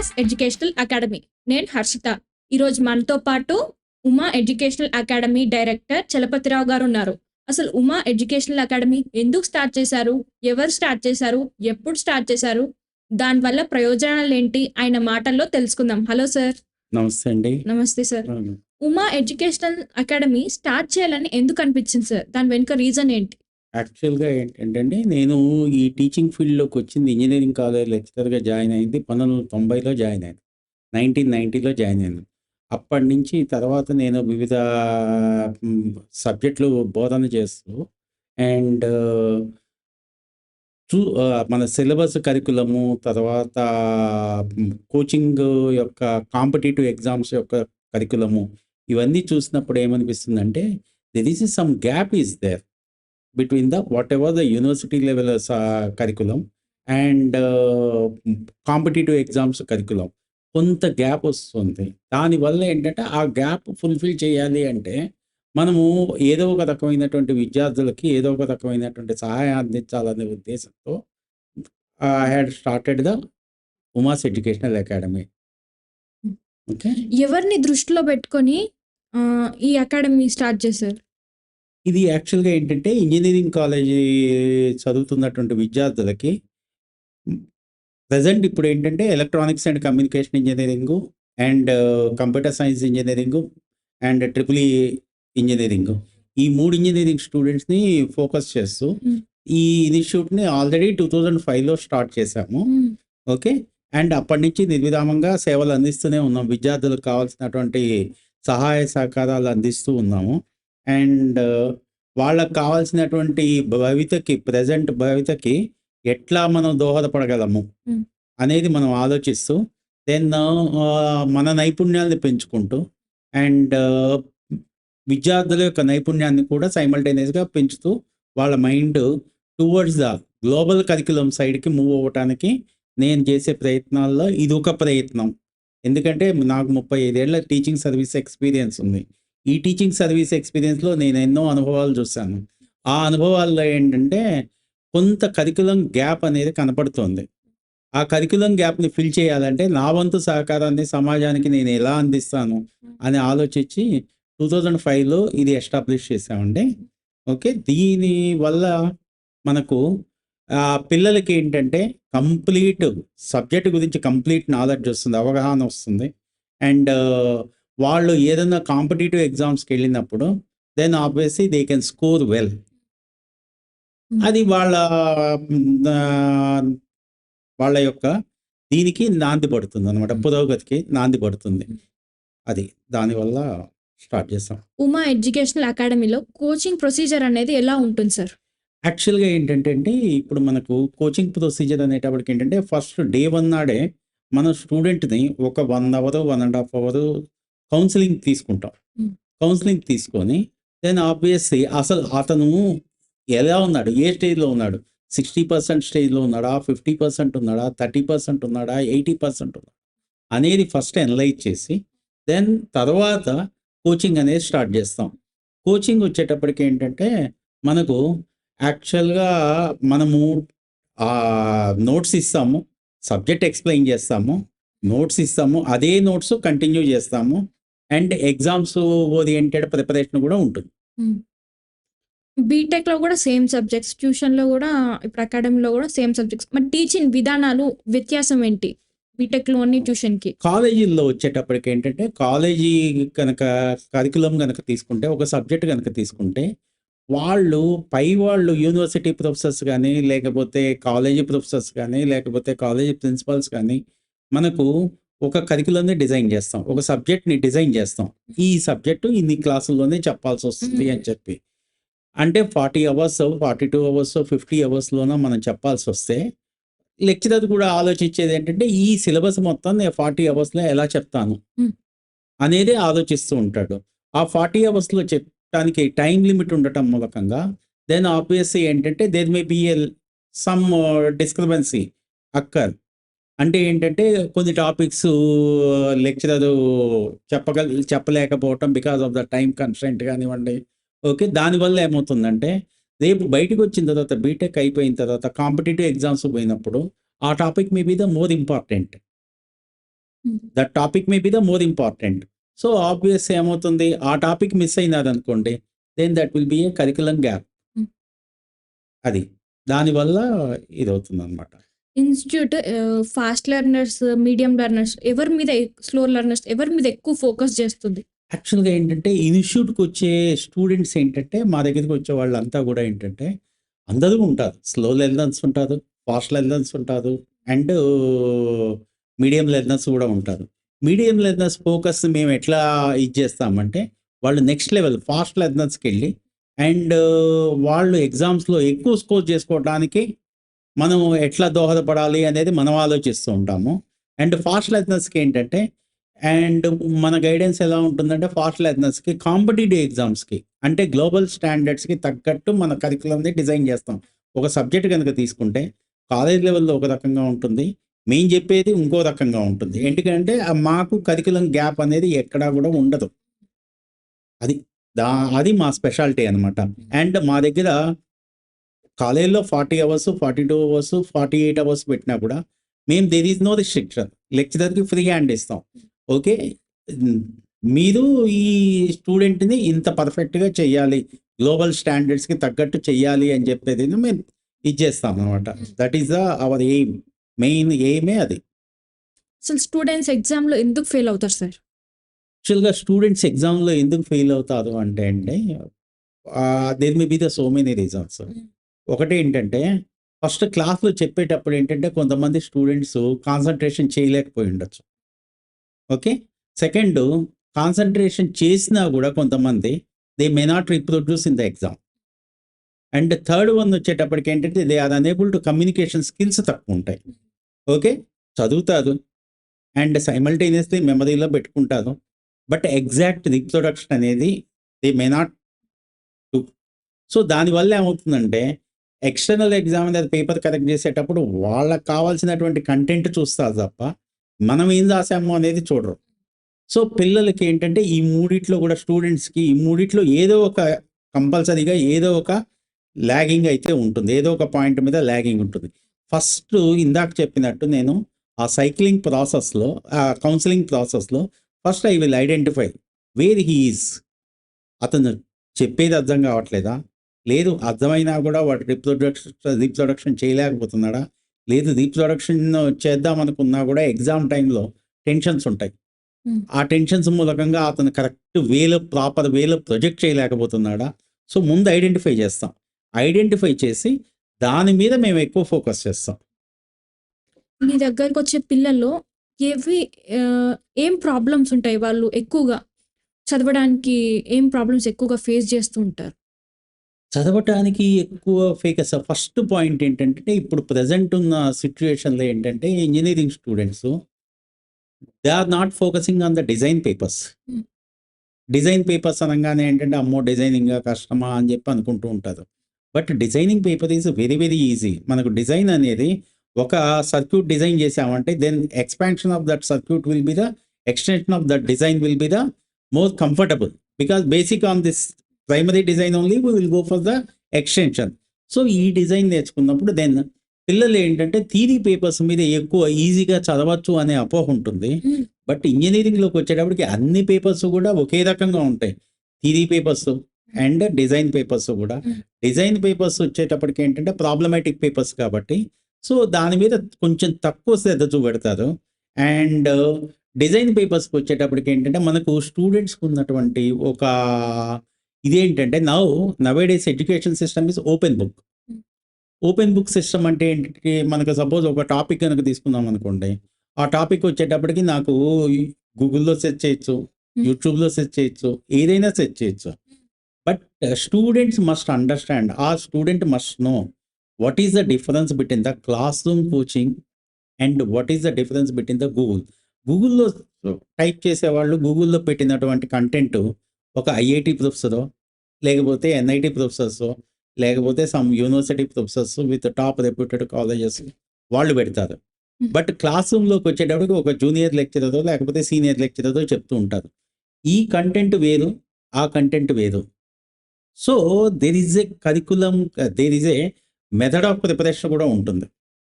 Uma's educational academy. నేను హర్షిత. ఈరోజు మనతో పాటు Uma educational academy director Chalapathirao గారు ఉన్నారు అసలు ఉమా ఎడ్యుకేషనల్ అకాడమీ ఎందుకు స్టార్ట్ చేశారు? ఎవరు స్టార్ట్ చేశారు? ఎప్పుడు స్టార్ట్ చేశారు? దానివల్ల ప్రయోజనాలు ఏంటి? ఆయన మాటల్లో తెలుసుకుందాం. Hello sir. నమస్తే అండి. నమస్తే sir. Uma educational academy start చేయాలని ఎందుకు అనిపించింది సార్? దాని వెనుక రీజన్ ఏంటి? యాక్చువల్గా ఏంటంటే నేను ఈ టీచింగ్ ఫీల్డ్లోకి వచ్చింది ఇంజనీరింగ్ కాలేజ్ లెక్చరర్గా జాయిన్ అయింది పంతొమ్మిది వందల తొంభైలో జాయిన్ అయింది నైన్టీన్ నైంటీలో జాయిన్ అయింది అప్పటి నుంచి తర్వాత నేను వివిధ సబ్జెక్టులు బోధన చేస్తూ అండ్ చూ మన సిలబస్ కరికులము తర్వాత కోచింగ్ యొక్క కాంపిటేటివ్ ఎగ్జామ్స్ యొక్క కరికులము ఇవన్నీ చూసినప్పుడు ఏమనిపిస్తుందంటే this is some gap is there between the whatever the university level uh, curriculum and uh, competitive exams curriculum కొంత గ్యాప్ వస్తుంది. దానివల్ల ఏంటంటే ఆ గ్యాప్ ఫుల్ఫిల్ చేయాలి అంటే మనము ఏదో ఒక రకమైనటువంటి విద్యార్థులకి ఏదో ఒక రకమైనటువంటి సహాయం అందించాలనే ఉద్దేశంతో I had started the Uma's educational academy okay ఎవరిని దృష్టిలో పెట్టుకొని ఈ అకాడమీ స్టార్ట్ చేశారు? ఇది యాక్చువల్గా ఏంటంటే ఇంజనీరింగ్ కాలేజీ చదువుతున్నటువంటి విద్యార్థులకి ప్రజెంట్ ఇప్పుడు ఏంటంటే electronics and communication engineering and computer science engineering and triple E engineering. ఈ మూడు ఇంజనీరింగ్ స్టూడెంట్స్ని ఫోకస్ చేస్తూ. ఈ ఇన్స్టిట్యూట్ని ఆల్రెడీ టూ థౌజండ్ ఫైవ్లో స్టార్ట్ చేశాము. ఓకే? అండ్ అప్పటి నుంచి నిర్విరామంగా సేవలు అందిస్తూనే ఉన్నాం. విద్యార్థులకు కావాల్సినటువంటి సహాయ సహకారాలు అందిస్తూ ఉన్నాము. అండ్ వాళ్ళకి కావాల్సినటువంటి భవితకి ప్రజెంట్ భవితకి ఎట్లా మనం దోహదపడగలము. అనేది మనం ఆలోచిస్తూ దెన్ మన నైపుణ్యాలను పెంచుకుంటూ అండ్ విద్యార్థుల యొక్క నైపుణ్యాన్ని కూడా సైమల్టేనియస్గా పెంచుతూ వాళ్ళ mind towards the global curriculum సైడ్కి మూవ్ అవ్వటానికి నేను చేసే ప్రయత్నాల్లో ఇది ఒక ప్రయత్నం ఎందుకంటే నాకు ముప్పై ఐదేళ్ళ టీచింగ్ సర్వీస్ ఎక్స్పీరియన్స్ ఉంది ఈ టీచింగ్ సర్వీస్ ఎక్స్పీరియన్స్లో నేను ఎన్నో అనుభవాలు చూశాను. ఆ అనుభవాల్లో ఏంటంటే కొంత కరికులం గ్యాప్ అనేది కనపడుతుంది. ఆ కరికులం గ్యాప్ని ఫిల్ చేయాలంటే నా వంతు సహకారాన్ని సమాజానికి నేను ఎలా అందిస్తాను అని ఆలోచించి టూ థౌజండ్ ఫైవ్లో ఇది ఎస్టాబ్లిష్ చేసామండి ఓకే దీని వల్ల మనకు ఆ పిల్లలకి ఏంటంటే కంప్లీట్ సబ్జెక్ట్ గురించి కంప్లీట్ నాలెడ్జ్ వస్తుంది అవగాహన వస్తుంది. అండ్ వాళ్ళు ఏదైనా కాంపిటేటివ్ ఎగ్జామ్స్కి వెళ్ళినప్పుడు then obviously they can score well అది వాళ్ళ వాళ్ళ యొక్క దీనికి నాంది పడుతుంది అనమాట పురోగతికి నాంది పడుతుంది. అది దానివల్ల స్టార్ట్ చేస్తాం. ఉమా ఎడ్యుకేషనల్ అకాడమీలో కోచింగ్ ప్రొసీజర్ అనేది ఎలా ఉంటుంది సార్? యాక్చువల్గా ఏంటంటే అండి ఇప్పుడు మనకు కోచింగ్ ప్రొసీజర్ అనేటప్పటికి ఏంటంటే ఫస్ట్ డే వన్ నాడే మన స్టూడెంట్ని ఒక one hour one and half hour counselling తీసుకుంటాం. Hmm. కౌన్సిలింగ్ తీసుకొని దెన్ ఆబ్వియస్లీ అసలు అతను ఎలా ఉన్నాడు? ఏ స్టేజ్లో ఉన్నాడు? సిక్స్టీ పర్సెంట్ స్టేజ్లో ఉన్నాడా? ఫిఫ్టీ పర్సెంట్ ఉన్నాడా? థర్టీ పర్సెంట్ ఉన్నాడా? ఎయిటీ పర్సెంట్ ఉన్నాడా? అనేది ఫస్ట్ అనలైజ్ చేసి దెన్ తర్వాత కోచింగ్ అనేది స్టార్ట్ చేస్తాం. కోచింగ్ వచ్చేటప్పటికి ఏంటంటే మనకు యాక్చువల్గా మనము నోట్స్ ఇస్తాము సబ్జెక్ట్ ఎక్స్ప్లెయిన్ చేస్తాము నోట్స్ ఇస్తాము అదే నోట్స్ కంటిన్యూ చేస్తాము. అండ్ ఎగ్జామ్స్ ఓరియంటెడ్ ప్రిపరేషన్ కూడా ఉంటుంది. బీటెక్లో కూడా సేమ్ సబ్జెక్ట్స్ ట్యూషన్లో కూడా ఇప్పుడు అకాడమీలో కూడా సేమ్ సబ్జెక్ట్స్. మరి టీచింగ్ విధానాలు వ్యత్యాసం ఏంటి? బీటెక్లోని ట్యూషన్కి కాలేజీల్లో వచ్చేటప్పటికి ఏంటంటే కాలేజీ కనుక కరికులం కనుక తీసుకుంటే ఒక సబ్జెక్ట్ కనుక తీసుకుంటే వాళ్ళు పై వాళ్ళు యూనివర్సిటీ ప్రొఫెసర్స్ కానీ లేకపోతే కాలేజీ ప్రొఫెసర్స్ కానీ లేకపోతే కాలేజీ ప్రిన్సిపల్స్ కానీ మనకు ఒక కరికులంని డిజైన్ చేస్తాం. ఒక సబ్జెక్ట్ని డిజైన్ చేస్తాం. ఈ సబ్జెక్టు ఇన్ని క్లాసుల్లోనే చెప్పాల్సి వస్తుంది అని చెప్పి. అంటే forty hours forty two hours fifty అవర్స్లోనో మనం చెప్పాల్సి వస్తే లెక్చరర్ కూడా ఆలోచించేది ఏంటంటే ఈ సిలబస్ మొత్తం నేను ఫార్టీ అవర్స్లో ఎలా చెప్తాను. అనేది ఆలోచిస్తూ ఉంటాడు. ఆ ఫార్టీ అవర్స్లో చెప్పడానికి టైం లిమిట్ ఉండటం మూలకంగా దెన్ ఆబ్వియస్లీ ఏంటంటే there may be some discrepancy occur. అంటే ఏంటంటే కొన్ని టాపిక్స్ లెక్చరర్ చెప్పగల చెప్పలేకపోవటం because of the time constant కానివ్వండి. ఓకే దానివల్ల ఏమవుతుందంటే రేపు బయటకు వచ్చిన తర్వాత బీటెక్ అయిపోయిన తర్వాత కాంపిటేటివ్ ఎగ్జామ్స్ పోయినప్పుడు ఆ topic may be the more important. That topic may be the more important so obvious ఏమవుతుంది? ఆ topic miss అయినారనుకోండి then that will be a curriculum gap. అది. దానివల్ల ఇది అవుతుంది అనమాట institute fast learners medium learners ఎవరి మీద స్లో లెర్నర్స్ ఎవరి మీద ఎక్కువ ఫోకస్ చేస్తుంది? యాక్చువల్గా ఏంటంటే ఇన్స్టిట్యూట్కి వచ్చే స్టూడెంట్స్ ఏంటంటే మా దగ్గరికి వచ్చే వాళ్ళంతా కూడా ఏంటంటే అందరూ ఉంటారు. స్లో లెర్నర్స్ ఉంటారు ఫాస్ట్ లెర్నర్స్ ఉంటారు అండ్ మీడియం లెర్నర్స్ కూడా ఉంటారు. మీడియం లెర్నర్స్ ఫోకస్ మేము ఎట్లా ఇది చేస్తామంటే వాళ్ళు నెక్స్ట్ లెవెల్ ఫాస్ట్ లెర్నర్స్కి వెళ్ళి అండ్ వాళ్ళు ఎగ్జామ్స్లో ఎక్కువ స్కోర్ చేసుకోవడానికి మనం ఎట్లా దోహదపడాలి అనేది మనం ఆలోచిస్తూ ఉంటాము. అండ్ ఫాస్ట్ లెర్నర్స్కి ఏంటంటే అండ్ మన గైడెన్స్ ఎలా ఉంటుందంటే ఫాస్ట్ లెర్నర్స్కి కాంపిటేటివ్ ఎగ్జామ్స్కి అంటే గ్లోబల్ స్టాండర్డ్స్కి తగ్గట్టు మన కరికులంని డిజైన్ చేస్తాం. ఒక సబ్జెక్ట్ కనుక తీసుకుంటే కాలేజ్ లెవెల్లో ఒక రకంగా ఉంటుంది మేము చెప్పేది ఇంకో రకంగా ఉంటుంది. ఎందుకంటే మాకు కరికులం గ్యాప్ అనేది ఎక్కడా కూడా ఉండదు. అది దా అది మా స్పెషాలిటీ అనమాట అండ్ మా దగ్గర కాలేజ్లో forty hours forty two hours forty eight hours పెట్టినా కూడా మేము దేర్ ఈజ్ నో రిస్ట్రిక్షన్ లెక్చరర్కి ఫ్రీ హ్యాండ్ ఇస్తాం. ఓకే మీరు ఈ స్టూడెంట్ని ఇంత పర్ఫెక్ట్గా చెయ్యాలి గ్లోబల్ స్టాండర్డ్స్కి తగ్గట్టు చెయ్యాలి అని చెప్పేది మేము ఇచ్చేస్తాం అనమాట that is the our aim main ఎయిమే అది. అసలు స్టూడెంట్స్ ఎగ్జామ్లో ఎందుకు ఫెయిల్ అవుతారు సార్ యాక్చువల్గా స్టూడెంట్స్ ఎగ్జామ్లో ఎందుకు ఫెయిల్ అవుతారు అంటే అంటే there may be the so many reasons ఒకటి ఏంటంటే ఫస్ట్ క్లాస్లో చెప్పేటప్పుడు ఏంటంటే కొంతమంది స్టూడెంట్స్ కాన్సన్ట్రేషన్ చేయలేకపోయి ఉండొచ్చు ఓకే? సెకండ్ కాన్సన్ట్రేషన్ చేసినా కూడా కొంతమంది they may not reproduce in the exam. And third one వచ్చేటప్పటికి ఏంటంటే they are unable to communication skills తక్కువ ఉంటాయి. ఓకే? చదువుతారు. అండ్ సైమల్టేనియస్లీ మెమరీలో పెట్టుకుంటారు. బట్ ఎగ్జాక్ట్ రిప్రొడక్షన్ అనేది దే మే నాట్ సో దానివల్ల ఏమవుతుందంటే ఎక్స్టర్నల్ ఎగ్జామినర్ పేపర్ కరెక్ట్ చేసేటప్పుడు వాళ్ళకి కావాల్సినటువంటి కంటెంట్ చూస్తారు తప్ప మనం ఏం రాసాము అనేది చూడరు. సో పిల్లలకి ఏంటంటే ఈ మూడిట్లో కూడా స్టూడెంట్స్కి ఈ మూడిట్లో ఏదో ఒక కంపల్సరీగా ఏదో ఒక ల్యాగింగ్ అయితే ఉంటుంది. ఏదో ఒక పాయింట్ మీద ల్యాగింగ్ ఉంటుంది. ఫస్ట్ ఇందాక చెప్పినట్టు నేను ఆ సైక్లింగ్ ప్రాసెస్లో ఆ కౌన్సిలింగ్ ప్రాసెస్లో first I will identify where he is అతను చెప్పేది అర్థం కావట్లేదా? లేదు అర్థమైనా కూడా వాడు రీప్రొడక్షన్ రీప్రొడక్షన్ చేయలేకపోతున్నాడా? లేదు రీప్రొడక్షన్ చేద్దాం అనుకున్నా కూడా ఎగ్జామ్ టైంలో టెన్షన్స్ ఉంటాయి. ఆ టెన్షన్స్ మూలకంగా అతను కరెక్ట్ వేలో ప్రాపర్ వేలో ప్రొజెక్ట్ చేయలేకపోతున్నాడా? సో ముందు ఐడెంటిఫై చేస్తాం. ఐడెంటిఫై చేసి దాని మీద మేము ఎక్కువ ఫోకస్ చేస్తాం. మీ దగ్గరకు వచ్చే పిల్లల్లో ఏవి ఏం ప్రాబ్లమ్స్ ఉంటాయి వాళ్ళు ఎక్కువగా చదవడానికి ఏం ప్రాబ్లమ్స్ ఎక్కువగా ఫేస్ చేస్తూ ఉంటారు? చదవటానికి ఎక్కువ ఫేకస్ ఫస్ట్ పాయింట్ ఏంటంటే ఇప్పుడు ప్రజెంట్ ఉన్న సిచ్యువేషన్లో ఏంటంటే engineering students they are not focusing on the design papers. Design papers అనగానే ఏంటంటే అమ్మో డిజైనింగ్ కష్టమా అని చెప్పి అనుకుంటూ ఉంటారు. But designing paper is very very easy మనకు డిజైన్ అనేది ఒక సర్క్యూట్ డిజైన్ చేసామంటే then expansion of that circuit will be the extension of that design will be the more comfortable because basic on this primary design only we will go for the extension so ఈ design నేర్చుకున్నప్పుడు then పిల్లలు ఏంటంటే theory papers మీద ఎక్కువ ఈజీగా చదవచ్చు అనే అపోహ ఉంటుంది. Hmm. బట్ ఇంజనీరింగ్లోకి వచ్చేటప్పటికి అన్ని పేపర్స్ కూడా ఒకే రకంగా ఉంటాయి. Theory papers and design papers కూడా. Hmm. డిజైన్ పేపర్స్ వచ్చేటప్పటికి ఏంటంటే ప్రాబ్లమాటిక్ పేపర్స్ కాబట్టి. సో దాని మీద కొంచెం తక్కువ శ్రద్ధ చూపెడతారు. అండ్ డిజైన్ పేపర్స్కి వచ్చేటప్పటికి ఏంటంటే మనకు స్టూడెంట్స్కి ఉన్నటువంటి ఒక ఇదేంటంటే now nowadays education system is open book Hmm. Open book system అంటే ఏంటి? మనకు సపోజ్ ఒక టాపిక్ కనుక తీసుకుందాం అనుకోండి. ఆ టాపిక్ వచ్చేటప్పటికి నాకు గూగుల్లో సెర్చ్ చేయొచ్చు Hmm. యూట్యూబ్లో సెర్చ్ చేయొచ్చు ఏదైనా సెర్చ్ చేయొచ్చు. బట్ స్టూడెంట్స్ మస్ట్ అండర్స్టాండ్ ఆ student must know what is the difference between the class room coaching and what is the difference between the Google గూగుల్లో టైప్ చేసేవాళ్ళు గూగుల్లో పెట్టినటువంటి కంటెంట్ ఒక ఐఐటి ప్రొఫెసరో లేకపోతే ఎన్ఐటి ప్రొఫెసర్స్ లేకపోతే some university professors with top reputed colleges వాళ్ళు పెడతారు. బట్ క్లాస్ రూమ్లోకి వచ్చేటప్పటికి ఒక జూనియర్ లెక్చరరో లేకపోతే సీనియర్ లెక్చరరో చెప్తూ ఉంటారు. ఈ కంటెంట్ వేరు ఆ కంటెంట్ వేరు. So there is a curriculum there is a method of preparation కూడా ఉంటుంది.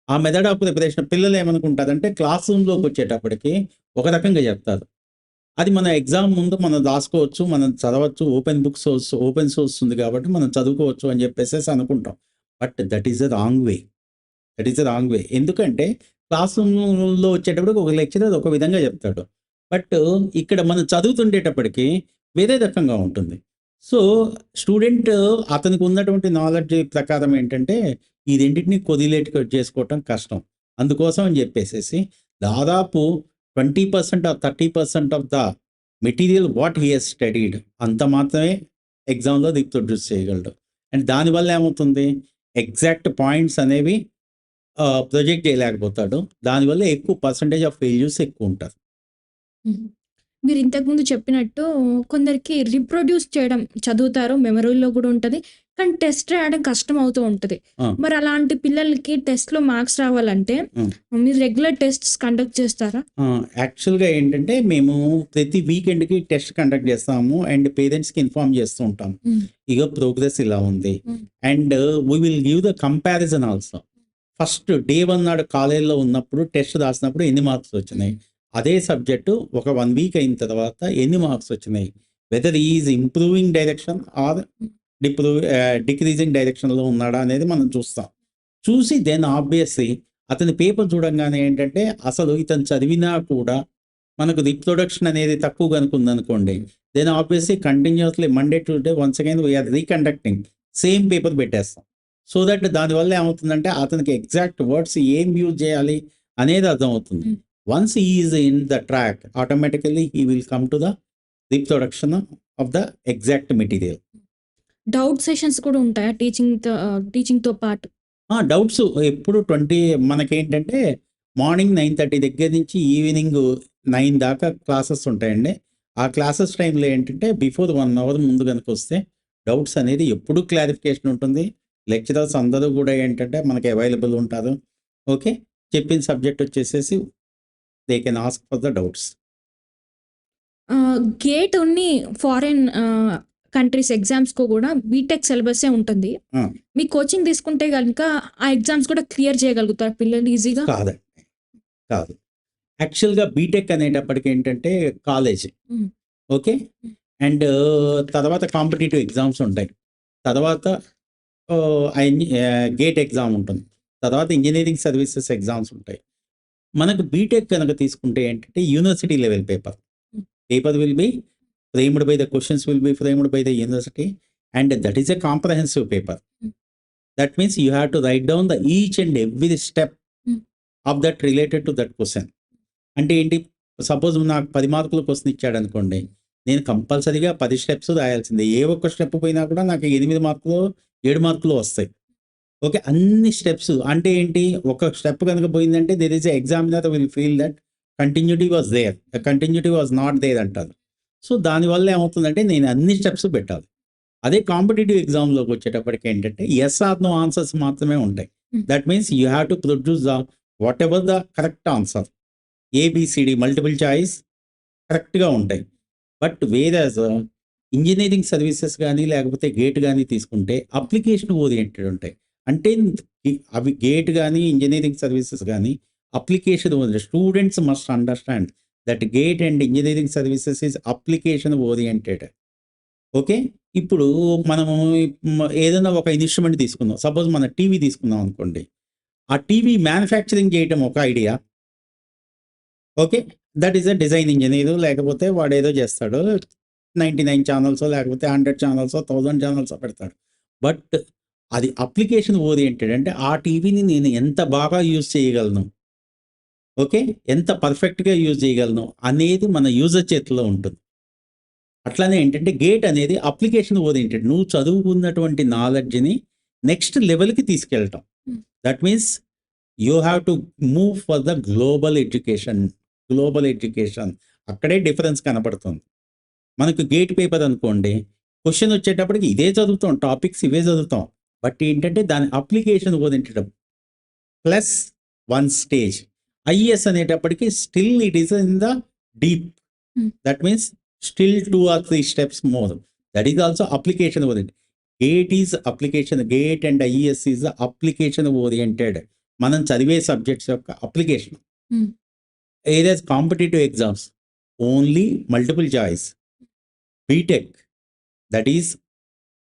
ఆ మెథడ్ ఆఫ్ ప్రిపరేషన్ పిల్లలు ఏమనుకుంటారంటే క్లాస్ రూమ్లోకి వచ్చేటప్పటికి ఒక రకంగా చెప్తారు. అది మన ఎగ్జామ్ ముందు మనం రాసుకోవచ్చు మనం చదవచ్చు open book source open source ఉంది కాబట్టి మనం చదువుకోవచ్చు అని చెప్పేసి అనుకుంటాం. But that is a wrong way. That is a wrong way. ఎందుకంటే క్లాస్ రూమ్లో వచ్చేటప్పటికి ఒక లెక్చరర్ ఒక విధంగా చెప్తాడు. బట్ ఇక్కడ మనం చదువుతుండేటప్పటికి వేరే రకంగా ఉంటుంది. సో స్టూడెంట్ అతనికి ఉన్నటువంటి నాలెడ్జ్ ప్రకారం ఏంటంటే ఈ రెండింటిని కొదిలేట్ చేసుకోవటం కష్టం. అందుకోసం అని చెప్పేసేసి దాదాపు twenty percent of thirty percent of the material what he has studied అంత మాత్రమే ఎగ్జామ్లో రిప్రొడ్యూస్ చేయగలడు. అండ్ దానివల్ల ఏమవుతుంది? ఎగ్జాక్ట్ పాయింట్స్ అనేవి ప్రొజెక్ట్ చేయలేకపోతాడు. దానివల్ల ఎక్కువ పర్సంటేజ్ ఆఫ్ ఫెయిల్యూర్స్ ఎక్కువ ఉంటారు. మీరు ఇంతకుముందు చెప్పినట్టు కొందరికి రిప్రొడ్యూస్ చేయడం చదువుతారు. మెమరీలో కూడా ఉంటుంది. కానీ టెస్ట్ రాయడం కష్టం అవుతూ ఉంటది. మరి అలాంటి పిల్లలకి టెస్ట్‌లో మార్క్స్ రావాలంటే. మీరు రెగ్యులర్ టెస్ట్స్ కండక్ట్ చేస్తారా? ఆ! యాక్చువల్‌గా ఏంటంటే మేము ప్రతి వీకెండ్‌కి టెస్ట్ కండక్ట్ చేస్తాము. అండ్ పేరెంట్స్‌కి ఇన్ఫార్మ్ చేస్తూ ఉంటాం. ఇగో ప్రోగ్రెస్ ఇలా ఉంది. And we will give the comparison also. First day 1 నాడు కాలేజ్‌లో ఉన్నప్పుడు టెస్ట్ రాసినప్పుడు ఎన్ని మార్క్స్ వచ్చినాయి? అదే సబ్జెక్టు ఒక 1 వీక్ అయిన తర్వాత ఎన్ని మార్క్స్ వచ్చినాయి? Whether is improving direction or డిప్రూ ah, decreasing డైరెక్షన్‌లో ఉన్నాడా అనేది మనం చూస్తాం. చూసి దెన్ ఆబ్వియస్‌లీ అతని పేపర్ చూడంగానే ఏంటంటే అసలు ఇతను చదివినా కూడా మనకు రిప్రొడక్షన్ అనేది తక్కువ గనుక ఉందనుకోండి. Then obviously continuously Monday to day once again we are reconducting same paper పెట్టేస్తాం. సో దట్ దానివల్ల ఏమవుతుందంటే అతనికి ఎగ్జాక్ట్ వర్డ్స్ ఏం యూజ్ చేయాలి అనేది అర్థమవుతుంది. Once is in the track automatically he will come to the reproduction of the exact material. Doubt sessions కూడా ఉంటాయా టీచింగ్‌తో ఆహ్, టీచింగ్‌తో పాటు? ఆ! డౌట్స్ ఎప్పుడు 20 మనకేంటంటే మార్నింగ్ 9:30 దగ్గర నుంచి ఈవినింగ్ 9 దాకా క్లాసెస్ ఉంటాయండి. ఆ క్లాసెస్ టైమ్‌లో ఏంటంటే బిఫోర్ 1 అవర్ ముందు గనుక వస్తే డౌట్స్ అనేది ఎప్పుడు క్లారిఫికేషన్ ఉంటుంది. లెక్చరర్స్ అందరూ కూడా ఏంటంటే మనకి అవైలబుల్ ఉంటారు. ఓకే. చెప్పిన సబ్జెక్ట్ వచ్చేసేసి they can ask for the doubts. GATE Unni foreign countries ఎగ్జామ్స్‌కు గూడా బీటెక్ సిలబస్సే ఉంటుంది. ఆ! మీ కోచింగ్ తీసుకుంటే గనుక ఆ ఎగ్జామ్స్ కూడా క్లియర్ చేయగలుగుతారా పిల్లలు ఈజీగా? కాదండి. కాదు. యాక్చువల్‌గా బీటెక్ అనేటప్పటికి ఏంటంటే కాలేజ్. ఓకే. అండ్ తర్వాత కాంపిటీటివ్ ఎగ్జామ్స్ ఉంటాయి. తర్వాత గేట్ ఎగ్జామ్ ఉంటుంది. తర్వాత ఇంజినీరింగ్ సర్వీసెస్ ఎగ్జామ్స్ ఉంటాయి. మనకు బీటెక్ గనక తీసుకుంటే ఏంటంటే university level paper. Paper will be framed by the questions will be framed by the university and that is a comprehensive paper. That means you have to write down the each and every step. Of that related to that question. అంటే ఏంటి? Suppose నాకు 10 మార్కుల question ఇచ్చాడనుకోండి. నేను కంపల్సరీగా 10 steps రాయాల్సిందే. ఏ ఒక్క step పోయినా కూడా నాకు 8 మార్కులో, 7 మార్కులో వస్తాయి. ఓకే. అన్ని స్టెప్స్ అంటే ఏంటి? ఒక స్టెప్ గనుక పోయిందంటే there is a examiner will feel that continuity was there. Continuity was not there అంటారు. సో దానివల్ల ఏమవుతుందంటే నేను అన్ని స్టెప్స్ పెట్టాలి. అదే కాంపిటీటివ్ ఎగ్జామ్‌లోకి వచ్చేటప్పటికి ఏంటంటే యెస్ ఆర్ నో ఆన్సర్స్ మాత్రమే ఉంటాయి. That means you have to produce the whatever the correct answer. A B C D multiple choice కరెక్ట్‌గా ఉంటాయి. బట్ వేరస్ ఇంజినీరింగ్ సర్వీసెస్ గాని లేకపోతే గేట్ గాని తీసుకుంటే అప్లికేషన్ ఓరియెంటెడ్ ఉంటాయి. అంటే అవి గేట్ గాని, ఇంజినీరింగ్ సర్వీసెస్ గాని application oriented. Students must understand that GATE and engineering services is application oriented. Okay. ఇప్పుడు మనము ఏదైనా ఒక ఇన్‌స్ట్రుమెంట్ తీసుకుందాం. సపోజ్ మన టీవీ తీసుకుందాం అనుకోండి. ఆ టీవీ మ్యానుఫ్యాక్చరింగ్ చేయటం ఒక idea. Okay. That is a design engineer లేకపోతే వాడు ఏదో చేస్తాడు. నైన్టీ నైన్ ఛానల్స్ లేకపోతే హండ్రెడ్ ఛానల్స్ థౌజండ్ ఛానల్స్ పెడతాడు. బట్ అది అప్లికేషన్ ఓరియెంటెడ్ అంటే ఆ టీవీని నేను ఎంత బాగా యూజ్ చేయగలను. ఓకే. ఎంత పర్ఫెక్ట్‌గా యూజ్ చేయగలను అనేది మన యూజర్ చేతిలో ఉంటుంది. అట్లానే ఏంటంటే గేట్ అనేది అప్లికేషన్ ఓరియెంటెడ్. నువ్వు చదువుకున్నటువంటి నాలెడ్జ్‌ని నెక్స్ట్ లెవెల్‌కి తీసుకెళ్ళటం. That means you have to move for the global education. Global education అక్కడే డిఫరెన్స్ కనపడుతుంది. మనకు గేట్ పేపర్ అనుకోండి. క్వెషన్ వచ్చేటప్పటికి ఇదే చదువుతాం. టాపిక్స్ ఇవే చదువుతాం. బట్ ఏంటంటే దాని application oriented. Plus one stage. IAS అనేటప్పటికి still it is in the deep. That means still 2 or 3 steps more. That is also application oriented. GATE is application. GATE and IAS is application oriented. మనం చదివే subjects యొక్క application. ఏదైతే competitive exams only multiple choice BTech that is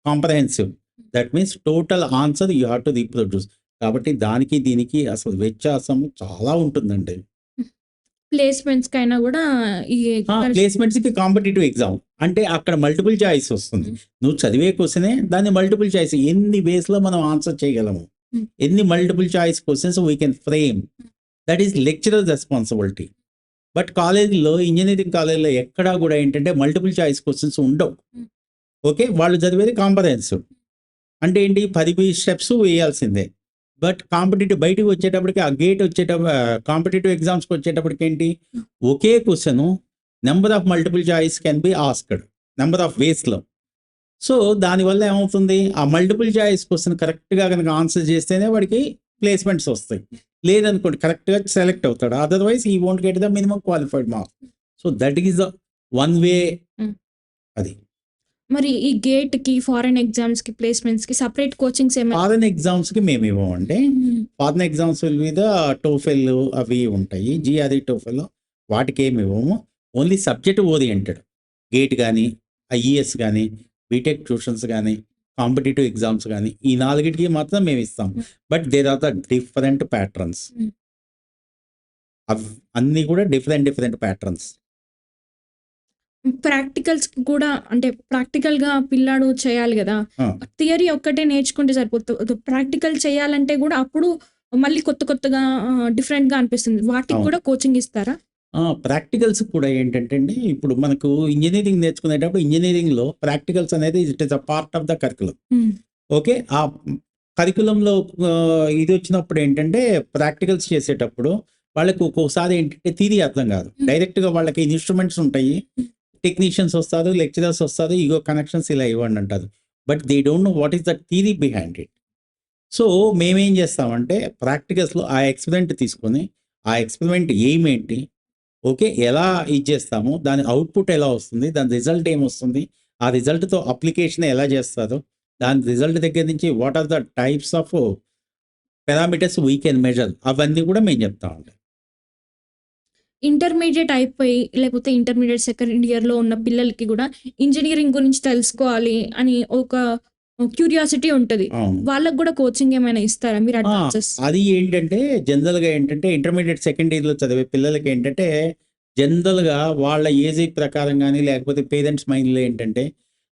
comprehensive that means total answer you have to reproduce కాబట్టి దానికి దీనికి అసలు వ్యత్యాసం చాలా ఉంటుందండి. ప్లేస్మెంట్స్ కైనా కూడా ప్లేస్మెంట్స్కి కాంపిటేటివ్ ఎగ్జామ్. అంటే అక్కడ మల్టిపుల్ చాయిస్ వస్తుంది. నువ్వు చదివే క్వశ్చనే దాన్ని మల్టిపుల్ చాయిస్. ఎన్ని వేస్లో మనం ఆన్సర్ చేయగలము. ఎన్ని multiple choice questions we can frame that is lecturer responsibility but కాలేజీలో ఇంజనీరింగ్ కాలేజీలో ఎక్కడా కూడా ఏంటంటే మల్టిపుల్ చాయిస్ క్వశ్చన్స్ ఉండవు. ఓకే? వాళ్ళు చదివేది కాంపరెన్సివ్ అంటే ఏంటి? పది స్టెప్స్ వేయాల్సిందే. బట్ కాంపిటేటివ్ బయటికి వచ్చేటప్పటికి ఆ గేట్ వచ్చేటప్పుడు కాంపిటేటివ్ ఎగ్జామ్స్కి వచ్చేటప్పటికి ఏంటి? ఒకే question number of multiple choice can be asked number of వేస్లో so దానివల్ల ఏమవుతుంది? ఆ మల్టిపుల్ చాయిస్ క్వశ్చన్ కరెక్ట్గా కనుక ఆన్సర్ చేస్తేనే వాడికి ప్లేస్మెంట్స్ వస్తాయి. లేదనుకోండి కరెక్ట్గా సెలెక్ట్ అవుతాడు. Otherwise he won't get the minimum qualified marks so that is the one way. అది. మరి ఈ గేట్కి ఫారెన్ ఎగ్జామ్స్కి ప్లేస్మెంట్స్కి సపరేట్ కోచింగ్స్ ఏమైనా? ఫారెన్ ఎగ్జామ్స్కి మేము ఇవ్వమంటే ఫారెన్ ఎగ్జామ్స్ మీద టోఫెల్ అవి ఉంటాయి. జిఆర్ఈ టోఫెల్ వాటికి ఏమి ఇవ్వము. ఓన్లీ సబ్జెక్ట్ ఓరియంటెడ్ గేట్ కానీ ఐఈఎస్ కానీ బీటెక్ ట్యూషన్స్ కానీ కాంపిటేటివ్ ఎగ్జామ్స్ కానీ ఈ నాలుగిటికి మాత్రం మేము ఇస్తాం. But there are the different patterns. అన్నీ కూడా డిఫరెంట్ డిఫరెంట్ ప్యాటర్న్స్ ప్రాక్టికల్స్ కూడా అంటే ప్రాక్టికల్గా పిల్లాడు చేయాలి కదా. థియరీ ఒక్కటే నేర్చుకుంటే సరిపోతుంది ప్రాక్టికల్ చేయాలంటే కూడా అప్పుడు మళ్ళీ కొత్త కొత్తగా డిఫరెంట్గా అనిపిస్తుంది వాటికి. కూడా కోచింగ్ ఇస్తారా ప్రాక్టికల్స్ కూడా ఏంటంటే అండి ఇప్పుడు మనకు ఇంజనీరింగ్ నేర్చుకునేటప్పుడు ఇంజనీరింగ్లో ప్రాక్టికల్స్ అనేది it is a part of the curriculum. Okay ఆ కరికులంలో ఇది వచ్చినప్పుడు ఏంటంటే ప్రాక్టికల్స్ చేసేటప్పుడు వాళ్ళకి ఒక్కోసారి ఏంటంటే తీరి అర్థం కాదు. డైరెక్ట్గా వాళ్ళకి ఇన్స్ట్రుమెంట్స్ ఉంటాయి టెక్నీషియన్స్ వస్తారు లెక్చరర్స్ వస్తారు ఇగో కనెక్షన్స్ ఇలా ఇవ్వండి అంటారు. But they don't know what is the theory behind it so మేమేం చేస్తామంటే ప్రాక్టికల్స్లో ఆ ఎక్స్పెరిమెంట్ తీసుకొని ఆ ఎక్స్పెరిమెంట్ ఎయిమ్ ఏంటి ఓకే ఎలా ఇది చేస్తాము దాని అవుట్పుట్ ఎలా వస్తుంది దాని రిజల్ట్ ఏమొస్తుంది ఆ రిజల్ట్తో అప్లికేషన్ ఎలా చేస్తారు దాని రిజల్ట్ దగ్గర నుంచి what are the types of parameters we can measure అవన్నీ కూడా మేము చెప్తా ఉంటాం. ఇంటర్మీడియట్ అయిపోయి లేకపోతే ఇంటర్మీడియట్ సెకండ్ ఇయర్లో ఉన్న పిల్లలకి కూడా ఇంజనీరింగ్ గురించి తెలుసుకోవాలి అని ఒక క్యూరియాసిటీ ఉంటది. వాళ్ళకి కూడా కోచింగ్ ఏమైనా ఇస్తారా? మీరు అడ్వాన్సెస్? అది ఏంటంటే జనరల్గా ఏంటంటే ఇంటర్మీడియట్ సెకండ్ ఇయర్లో చదివే పిల్లలకి ఏంటంటే జనరల్గా వాళ్ళ ఏజ్ ప్రకారం కానీ లేకపోతే పేరెంట్స్ మైండ్లో ఏంటంటే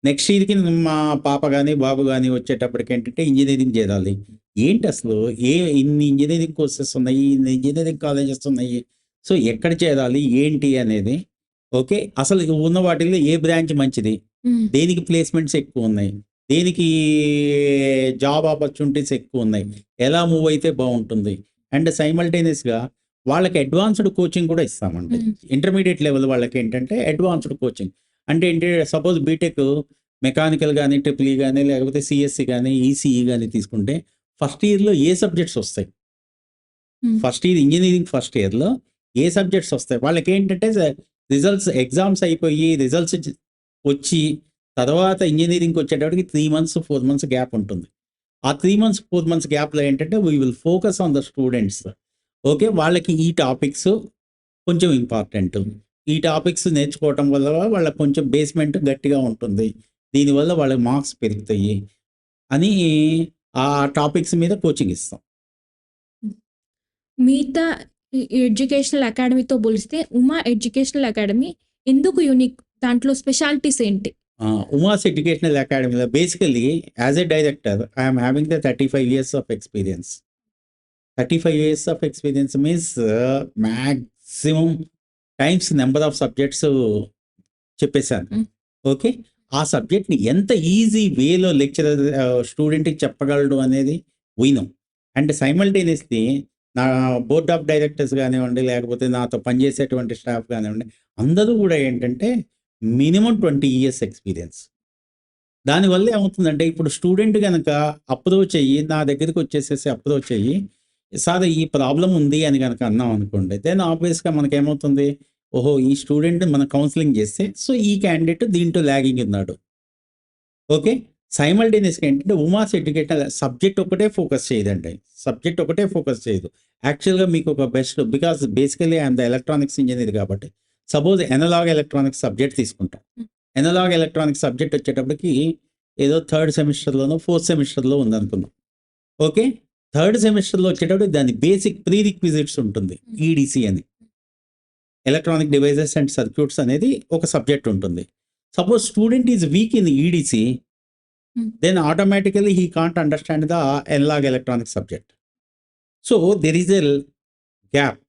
నెక్స్ట్ ఇయర్కి మా పాప కానీ బాబు కానీ వచ్చేటప్పటికి ఏంటంటే ఇంజనీరింగ్ చేయాలి ఏంటి అసలు? ఏ ఇన్ని ఇంజనీరింగ్ కోర్సెస్ ఉన్నాయి ఇన్ని ఇంజనీరింగ్ కాలేజెస్ ఉన్నాయి సో ఎక్కడ చేరాలి? ఏంటి అనేది? ఓకే. అసలు ఉన్న వాటిల్లో ఏ బ్రాంచ్ మంచిది? దేనికి ప్లేస్మెంట్స్ ఎక్కువ ఉన్నాయి? దేనికి జాబ్ ఆపర్చునిటీస్ ఎక్కువ ఉన్నాయి? ఎలా మూవ్ అయితే బాగుంటుంది? అండ్ సైమల్టేనియస్గా వాళ్ళకి అడ్వాన్స్డ్ కోచింగ్ కూడా ఇస్తామండి. ఇంటర్మీడియట్ లెవెల్ వాళ్ళకి ఏంటంటే అడ్వాన్స్డ్ కోచింగ్. అంటే ఏంటి సపోజ్ బీటెక్ మెకానికల్ కానీ ట్రిపుల్ ఈ కానీ లేకపోతే సిఎస్సి కానీ ఈసీఈ కానీ తీసుకుంటే ఫస్ట్ ఇయర్లో ఏ సబ్జెక్ట్స్ వస్తాయి. ఫస్ట్ ఇయర్ ఇంజనీరింగ్ ఫస్ట్ ఇయర్లో ఏ సబ్జెక్ట్స్ వస్తాయి? వాళ్ళకి ఏంటంటే రిజల్ట్స్ ఎగ్జామ్స్ అయిపోయి రిజల్ట్స్ వచ్చి తర్వాత ఇంజనీరింగ్కి వచ్చేటప్పటికి three months four months gap ఉంటుంది. ఆ త్రీ మంత్స్ ఫోర్ మంత్స్ గ్యాప్లో ఏంటంటే we will focus on the students okay వాళ్ళకి ఈ టాపిక్స్ కొంచెం ఇంపార్టెంట్. ఈ టాపిక్స్ నేర్చుకోవటం వల్ల వాళ్ళకి కొంచెం బేస్మెంట్ గట్టిగా ఉంటుంది. దీనివల్ల వాళ్ళ మార్క్స్ పెరుగుతాయి అని ఆ టాపిక్స్ మీద కోచింగ్ ఇస్తాం. మిగతా ఎడ్యుకేషనల్ అకాడమీతో పోలిస్తే ఉమా ఎడ్యుకేషనల్ అకాడమీ ఎందుకు యూనిక్? దాంట్లో స్పెషాలిటీస్ ఏంటి? ఉమాస్ ఎడ్యుకేషనల్ అకాడమీలో basically as a director I'm having the thirty five years of experience thirty five years of experience means maximum times number of subjects చెప్పేశాను. Hmm. ఓకే ఆ సబ్జెక్ట్ని ఎంత ఈజీ వేలో lecturer స్టూడెంట్కి చెప్పగలడు అనేది విను అండ్ సైమల్టేనియస్లీ నా బోర్డ్ ఆఫ్ డైరెక్టర్స్ కానివ్వండి లేకపోతే నాతో పనిచేసేటువంటి స్టాఫ్ కానివ్వండి అందరూ కూడా ఏంటంటే మినిమం ట్వంటీ ఇయర్స్ ఎక్స్పీరియన్స్. దానివల్ల ఏమవుతుందంటే ఇప్పుడు స్టూడెంట్ కనుక అప్రోచ్ అయ్యి నా దగ్గరికి వచ్చేసేసి అప్రోచ్ అయ్యి సార్ ఈ ప్రాబ్లం ఉంది అని కనుక అన్నాం అనుకోండి దెన్ ఆబ్వియస్గా మనకేమవుతుంది? ఓహో ఈ స్టూడెంట్ మనం కౌన్సిలింగ్ చేస్తే సో ఈ క్యాండిడేట్ దీంట్లో ల్యాగింగ్ ఉన్నాడు. ఓకే? సైమల్టేనియస్గా ఏంటంటే ఉమాస్ ఎడ్యుకేషన్ సబ్జెక్ట్ ఒకటే ఫోకస్ చేయదండి. సబ్జెక్ట్ ఒకటే ఫోకస్ చేయదు. యాక్చువల్గా మీకు ఒక best because basically I'm the electronics engineer కాబట్టి సపోజ్ ఎనలాగ్ ఎలక్ట్రానిక్స్ సబ్జెక్ట్ తీసుకుంటాం. ఎనలాగ్ ఎలక్ట్రానిక్స్ సబ్జెక్ట్ వచ్చేటప్పటికి ఏదో థర్డ్ సెమిస్టర్లోనో ఫోర్త్ సెమిస్టర్లో ఉందనుకుందాం ఓకే థర్డ్ సెమిస్టర్లో వచ్చేటప్పుడు దాని బేసిక్ ప్రీ రిక్విజిట్స్ ఉంటుంది. Hmm. ఈడిసి అని. ఎలక్ట్రానిక్ డివైజెస్ అండ్ సర్క్యూట్స్ అనేది ఒక సబ్జెక్ట్ ఉంటుంది. Suppose student is weak in EDC Hmm. Then automatically he can't understand the analog electronic subject so there is a gap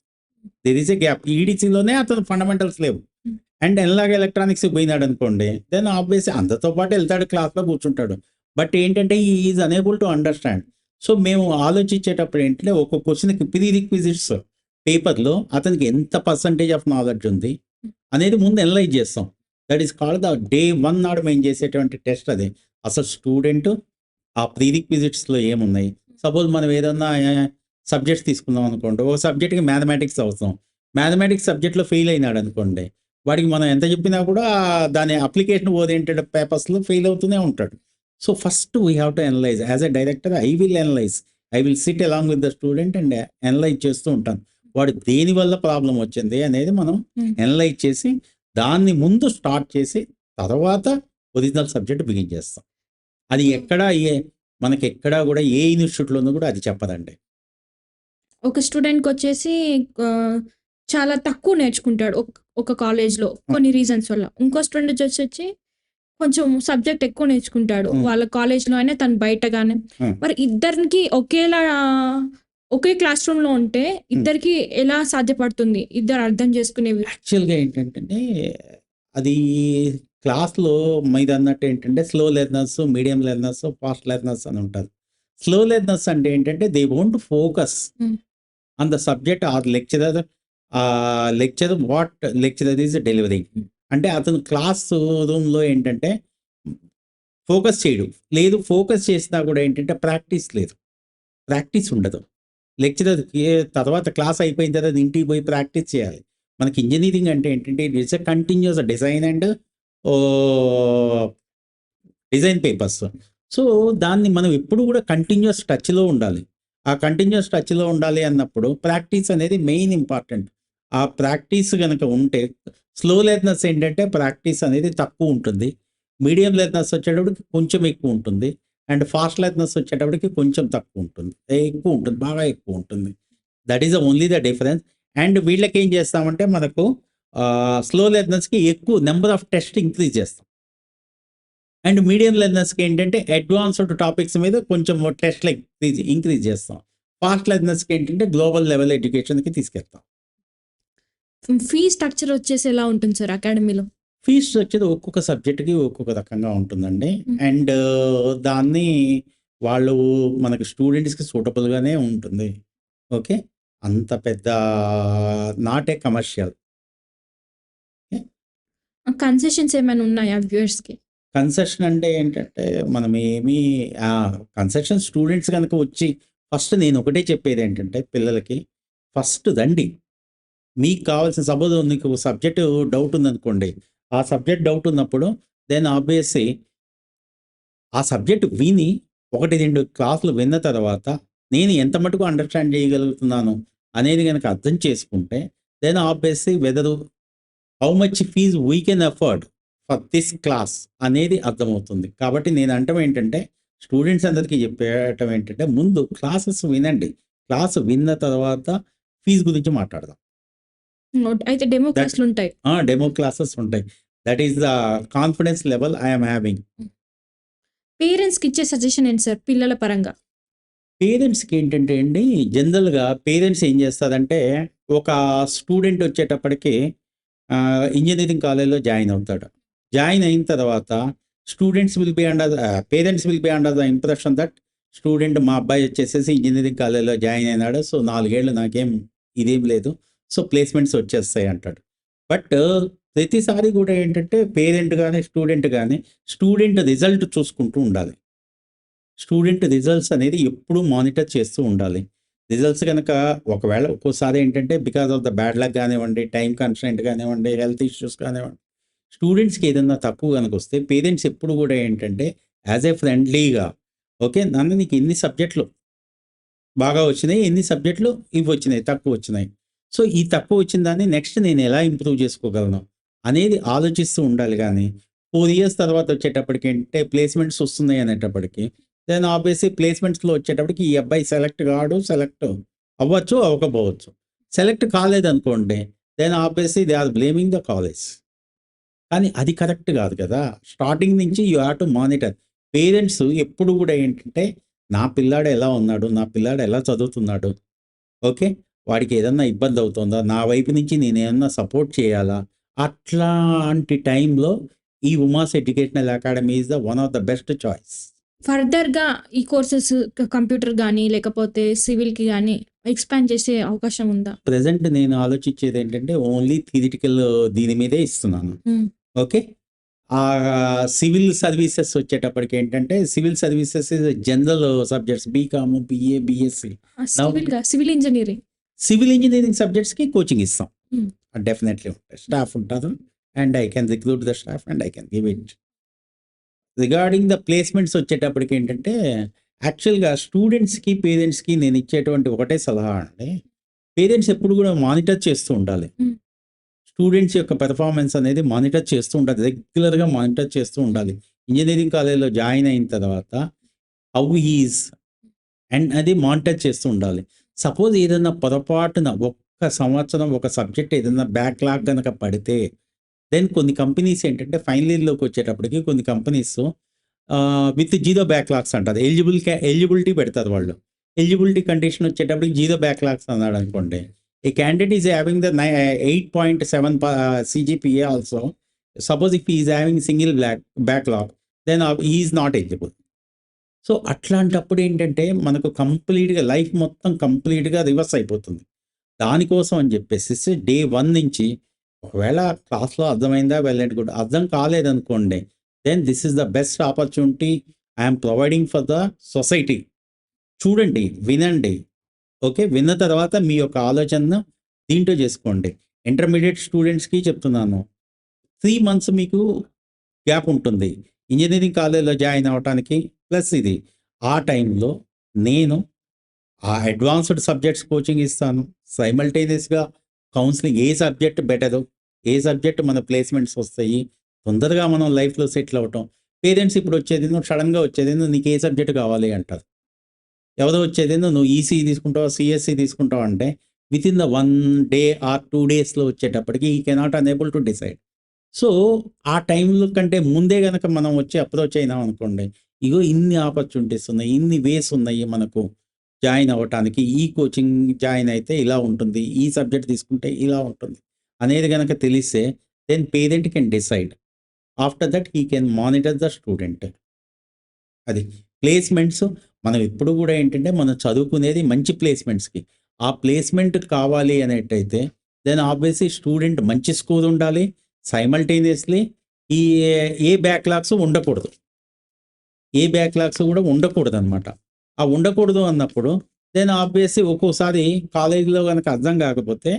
there is a gap ఈడిసిలోనే అతను fundamentals లేవు Hmm. And analogue electronics పోయినాడు అనుకోండి then obvious అందరితో పాటు వెళ్తాడు క్లాస్లో కూర్చుంటాడు. But ఏంటంటే he is unable to understand so మేము ఆలోచించేటప్పుడు ఏంటంటే ఒక క్వశ్చన్కి ప్రీ రిక్విజిట్స్ పేపర్లో అతనికి ఎంత పర్సంటేజ్ ఆఫ్ నాలెడ్జ్ ఉంది అనేది ముందు అనలైజ్ చేస్తాం. That is called the day one నాడు మేము చేసేటువంటి టెస్ట్ అది. అసలు స్టూడెంట్ ఆ ప్రీ రిక్విజిట్స్లో ఏమున్నాయి? సపోజ్ మనం ఏదన్నా సబ్జెక్ట్స్ తీసుకుందాం అనుకోండి. ఒక సబ్జెక్ట్కి మ్యాథమెటిక్స్ అవసరం. మ్యాథమెటిక్స్ సబ్జెక్ట్లో ఫెయిల్ అయినాడు అనుకోండి. వాడికి మనం ఎంత చెప్పినా కూడా దాని అప్లికేషన్ ఓరియంటెడ్ పేపర్స్లో ఫెయిల్ అవుతూనే ఉంటాడు. So first we have to analyse as a director I will analyse I will sit along with the student and analyse చేస్తూ ఉంటాను. వాడు దేని వల్ల ప్రాబ్లం వచ్చింది అనేది మనం Hmm. అనలైజ్ చేసి దాన్ని ముందు స్టార్ట్ చేసి తర్వాత ఒరిజినల్ సబ్జెక్ట్ బిగిన్ చేస్తాం. అది. ఎక్కడ ఏ మనకి ఎక్కడా కూడా ఏ ఇన్స్టిట్యూట్లోనూ కూడా అది చెప్పదండి. ఒక స్టూడెంట్కి వచ్చేసి చాలా తక్కువ నేర్చుకుంటాడు ఒక కాలేజ్లో కొన్ని రీజన్స్ వల్ల. ఇంకో స్టూడెంట్ వచ్చి కొంచెం సబ్జెక్ట్ ఎక్కువ నేర్చుకుంటాడు. వాళ్ళ కాలేజ్లో అయినా తను బయట కానీ Hmm. మరి ఇద్దరికి ఒకేలా ఒకే క్లాస్ రూమ్లో ఉంటే ఇద్దరికి ఎలా సాధ్యపడుతుంది? ఇద్దరు అర్థం చేసుకునేవి? యాక్చువల్గా ఏంటంటే అది క్లాస్లో మీరు అన్నట్టు ఏంటంటే slow learners medium learners fast learners అని ఉంటారు. స్లో లెర్నర్స్ అంటే ఏంటంటే they won't focus. On the subject or lecturer lecture what lecturer is delivering. Hmm. అంటే అతను క్లాస్ రూమ్లో ఏంటంటే ఫోకస్ చేయడు. లేదు ఫోకస్ చేసినా కూడా ఏంటంటే ప్రాక్టీస్ లేదు. ప్రాక్టీస్ ఉండదు. లెక్చరర్ తర్వాత క్లాస్ అయిపోయిన తర్వాత ఇంటికి పోయి ప్రాక్టీస్ చేయాలి. మనకి ఇంజనీరింగ్ అంటే ఏంటంటే it's a continuous design and design papers. So దాన్ని మనం ఎప్పుడు కూడా కంటిన్యూస్ టచ్లో ఉండాలి. ఆ కంటిన్యూస్ టచ్లో ఉండాలి అన్నప్పుడు ప్రాక్టీస్ అనేది మెయిన్ ఇంపార్టెంట్. ఆ ప్రాక్టీస్ కనుక ఉంటే స్లో లెర్నర్స్ ఏంటంటే ప్రాక్టీస్ అనేది తక్కువ ఉంటుంది. మీడియం లెర్నర్స్ వచ్చేటప్పటికి కొంచెం ఎక్కువ ఉంటుంది. అండ్ ఫాస్ట్ లెర్నర్స్ వచ్చేటప్పటికి కొంచెం తక్కువ ఉంటుంది. ఏ ఎక్కువ ఉంటుంది. బాగా ఎక్కువ ఉంటుంది. That is only the difference. And వీళ్ళకి ఏం చేస్తామంటే మనకు స్లో లెర్నర్స్కి ఎక్కువ నెంబర్ ఆఫ్ టెస్ట్ ఇంక్రీజ్ చేస్తాం. అండ్ మీడియం లెర్నర్స్కి ఏంటంటే అడ్వాన్స్డ్ టాపిక్స్ మీద కొంచెం టెస్ట్లు ఇంక్రీజ్ ఇంక్రీజ్ చేస్తాం. ఫాస్ట్ లెర్నర్స్కి ఏంటంటే గ్లోబల్ లెవెల్ ఎడ్యుకేషన్కి తీసుకెళ్తాం. ఫీ స్ట్రక్చర్ వచ్చేసి ఎలా ఉంటుంది సార్ అకాడమీలో ఫీజ్ స్ట్రక్చర్ ఒక్కొక్క సబ్జెక్ట్కి ఒక్కొక్క రకంగా ఉంటుందండి. Hmm. అండ్ దాన్ని వాళ్ళు మనకి స్టూడెంట్స్కి సూటబుల్గానే ఉంటుంది. ఓకే అంత పెద్ద నాట్ ఏ కమర్షియల్ కన్సెషన్స్ ఏమైనా ఉన్నాయా వ్యూయర్స్‌కి? కన్సెషన్ అంటే ఏంటంటే మనం ఏమి కన్సెషన్ స్టూడెంట్స్ కనుక వచ్చి ఫస్ట్ నేను ఒకటే చెప్పేది ఏంటంటే పిల్లలకి ఫస్ట్ రండి మీకు కావాల్సిన సపోజ్ నీకు సబ్జెక్ట్ డౌట్ ఉందనుకోండి ఆ సబ్జెక్ట్ డౌట్ ఉన్నప్పుడు దెన్ ఆబ్వియస్లీ ఆ సబ్జెక్ట్ విని ఒకటి రెండు క్లాసులు విన్న తర్వాత నేను ఎంత మటుకు అండర్స్టాండ్ చేయగలుగుతున్నాను అనేది కనుక అర్థం చేసుకుంటే then obviously whether how much fees we can afford for this class అనేది అర్థమవుతుంది. కాబట్టి నేను అంటం ఏంటంటే స్టూడెంట్స్ అందరికీ చెప్పేయటం ఏంటంటే ముందు క్లాసెస్ వినండి. క్లాస్ విన్న తర్వాత ఫీజు గురించి మాట్లాడదాం. అయితే డెమో క్లాస్లు ఉంటాయి. డెమో క్లాసెస్ ఉంటాయి. That is the confidence level I'm having పేరెంట్స్కి ఇచ్చే సజెషన్ ఏంటి సార్ పిల్లల పరంగా. పేరెంట్స్కి ఏంటంటే అండి జనరల్గా పేరెంట్స్ ఏం చేస్తారంటే ఒక స్టూడెంట్ వచ్చేటప్పటికి ఇంజనీరింగ్ కాలేజ్లో జాయిన్ అవుతాడు. జాయిన్ అయిన తర్వాత students will be under parents will be under the impression that student మా అబ్బాయి వచ్చేసేసి ఇంజనీరింగ్ కాలేజ్లో జాయిన్ అయినాడు. సో నాలుగేళ్ళు నాకేం ఇదేం లేదు. సో ప్లేస్మెంట్స్ వచ్చేస్తాయి అంటాడు. బట్ ప్రతిసారి కూడా ఏంటంటే పేరెంట్ కానీ స్టూడెంట్ కానీ స్టూడెంట్ రిజల్ట్ చూసుకుంటూ ఉండాలి. స్టూడెంట్ రిజల్ట్స్ అనేది ఎప్పుడూ మానిటర్ చేస్తూ ఉండాలి. రిజల్ట్స్ కనుక ఒకవేళ ఒక్కోసారి ఏంటంటే because of the bad luck కానివ్వండి టైం కన్స్టెంట్ కానివ్వండి హెల్త్ ఇష్యూస్ కానివ్వండి స్టూడెంట్స్కి ఏదైనా తక్కువ కనుక వస్తే పేరెంట్స్ ఎప్పుడు కూడా ఏంటంటే యాజ్ ఏ ఫ్రెండ్లీగా ఓకే నన్ను నీకు ఎన్ని సబ్జెక్టులు బాగా వచ్చినాయి ఎన్ని సబ్జెక్టులు ఇవి వచ్చినాయి తక్కువ వచ్చినాయి. సో ఈ తక్కువ వచ్చిన దాన్ని నెక్స్ట్ నేను ఎలా ఇంప్రూవ్ చేసుకోగలను అనేది ఆలోచిస్తూ ఉండాలి కానీ ఫోర్ ఇయర్స్ తర్వాత వచ్చేటప్పటికి అంటే ప్లేస్మెంట్స్ వస్తున్నాయి అనేటప్పటికి దెన్ ఆబ్వియస్లీ ప్లేస్మెంట్స్లో వచ్చేటప్పటికి ఈ అబ్బాయి సెలెక్ట్ కాడు సెలెక్ట్ అవ్వచ్చు అవ్వకపోవచ్చు. Select కాలేదనుకోండి then obviously they are blaming the college కానీ అది కరెక్ట్ కాదు కదా. స్టార్టింగ్ నుంచి you have to monitor parents ఎప్పుడు కూడా ఏంటంటే నా పిల్లాడు ఎలా ఉన్నాడు? నా పిల్లాడు ఎలా చదువుతున్నాడు? ఓకే? వాడికి ఏదన్నా ఇబ్బంది అవుతుందా? నా వైపు నుంచి నేను ఏమన్నా సపోర్ట్ చేయాలా? అట్లాంటి టైంలో ఈ Uma's educational academy is the one of the best choice ఫర్దర్గా ఈ కోర్సెస్ కంప్యూటర్ గానీ లేకపోతే సివిల్కి గానీ ఎక్స్పాండ్ చేసే అవకాశం ఉందా? ప్రజెంట్ నేను ఆలోచించేది ఏంటంటే ఓన్లీ థిరిటికల్ దీని మీదే ఇస్తున్నాను. ఓకే? ఆ సివిల్ సర్వీసెస్ వచ్చేటప్పటికి ఏంటంటే civil services general subjects BCom BA BSc. Civil engineering. Civil engineering సబ్జెక్ట్స్కి coaching ఇస్తాం. డెఫినెట్లీ ఉంటాయి. స్టాఫ్ ఉంటారు and I can recruit the staff and I can give it. Regarding the placements వచ్చేటప్పటికి ఏంటంటే యాక్చువల్గా స్టూడెంట్స్కి పేరెంట్స్కి నేను ఇచ్చేటువంటి ఒకటే సలహా అండి. పేరెంట్స్ ఎప్పుడు కూడా మానిటర్ చేస్తూ ఉండాలి. స్టూడెంట్స్ యొక్క పెర్ఫార్మెన్స్ అనేది మానిటర్ చేస్తూ ఉండాలి. రెగ్యులర్గా మానిటర్ చేస్తూ ఉండాలి. ఇంజనీరింగ్ కాలేజ్లో జాయిన్ అయిన తర్వాత హౌ ఈజ్ అండ్ అది మానిటర్ చేస్తూ ఉండాలి. సపోజ్ ఏదైనా పొరపాటున ఒక్క సంవత్సరం ఒక సబ్జెక్ట్ ఏదైనా బ్యాక్లాగ్ కనుక పడితే దెన్ కొన్ని కంపెనీస్ ఏంటంటే ఫైనల్ ఇయర్లోకి వచ్చేటప్పటికి కొన్ని కంపెనీస్ విత్ జీరో బ్యాక్లాగ్స్ అంటారు ఎలిజిబుల్ ఎలిజిబిలిటీ పెడతారు వాళ్ళు. ఎలిజిబిలిటీ కండిషన్ వచ్చేటప్పటికి జీరో బ్యాక్లాగ్స్ అన్నాడు అనుకోండి. A candidate is having the eight point seven CGPA also suppose if is having single black backlog then is not eligible so అట్లాంటప్పుడు ఏంటంటే మనకు కంప్లీట్గా లైఫ్ మొత్తం కంప్లీట్గా రివర్స్ అయిపోతుంది. దానికోసం అని చెప్పేసి డే వన్ నుంచి ఒకవేళ క్లాస్లో అర్థమైందా వెళ్ళండి కూడా? అర్థం కాలేదనుకోండి then this is the best opportunity I'm providing for the society చూడండి వినండి. ఓకే విన్న తర్వాత మీ యొక్క ఆలోచనను దీంట్లో చేసుకోండి. ఇంటర్మీడియట్ స్టూడెంట్స్కి చెప్తున్నాను. త్రీ మంత్స్ మీకు గ్యాప్ ఉంటుంది. ఇంజనీరింగ్ కాలేజ్లో జాయిన్ అవ్వటానికి ప్లస్ ఇది. ఆ టైంలో నేను ఆ అడ్వాన్స్డ్ సబ్జెక్ట్స్ కోచింగ్ ఇస్తాను. సైమల్టేనియస్గా కౌన్సిలింగ్ ఏ సబ్జెక్ట్ బెటరు ఏ సబ్జెక్ట్ మన ప్లేస్మెంట్స్ వస్తాయి? తొందరగా మనం లైఫ్లో సెటిల్ అవటం. పేరెంట్స్ ఇప్పుడు వచ్చేది నువ్వు సడన్గా వచ్చేది నీకు ఏ సబ్జెక్ట్ కావాలి అంటారు. ఎవరో వచ్చేది నువ్వు ఈసీఈ తీసుకుంటావు సిఎస్సి తీసుకుంటావు అంటే within the one day or two డేస్లో వచ్చేటప్పటికి he cannot unable to decide so ఆ టైంలో కంటే ముందే కనుక మనం వచ్చి అప్రోచ్ అయినాం అనుకోండి ఇగో ఇన్ని ఆపర్చునిటీస్ ఉన్నాయి ఇన్ని వేస్ ఉన్నాయి మనకు. జాయిన్ అవ్వటానికి ఈ కోచింగ్ జాయిన్ అయితే ఇలా ఉంటుంది ఈ సబ్జెక్ట్ తీసుకుంటే ఇలా ఉంటుంది అనేది కనుక తెలిస్తే then parent can decide. After that he can monitor the student. అది ప్లేస్మెంట్స్ మనం ఎప్పుడు కూడా ఏంటంటే మనం చదువుకునేది మంచి ప్లేస్మెంట్స్కి. ఆ ప్లేస్మెంట్ కావాలి అనేటైతే దెన్ ఆబ్వియస్లీ స్టూడెంట్ మంచి స్కోర్ ఉండాలి సైమల్టేనియస్లీ ఈ ఏ బ్యాక్లాగ్స్ ఉండకూడదు. ఏ బ్యాక్లాగ్స్ కూడా ఉండకూడదు అనమాట ఆ ఉండకూడదు అన్నప్పుడు దెన్ ఆబ్వియస్లీ ఒక్కోసారి కాలేజీలో కనుక అర్థం కాకపోతే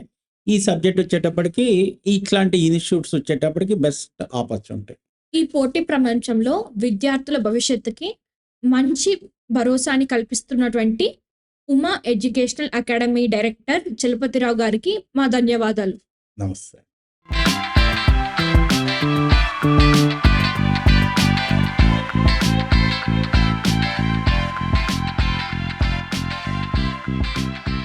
ఈ సబ్జెక్ట్ వచ్చేటప్పటికి ఇట్లాంటి ఇన్స్టిట్యూట్స్ వచ్చేటప్పటికి బెస్ట్ ఆపర్చునిటీ. ఈ పోటీ ప్రపంచంలో విద్యార్థుల భవిష్యత్తుకి మంచి భరోసాని కల్పిస్తున్నటువంటి Uma educational academy director Chalapathirao గారికి మా ధన్యవాదాలు. నమస్తే. Música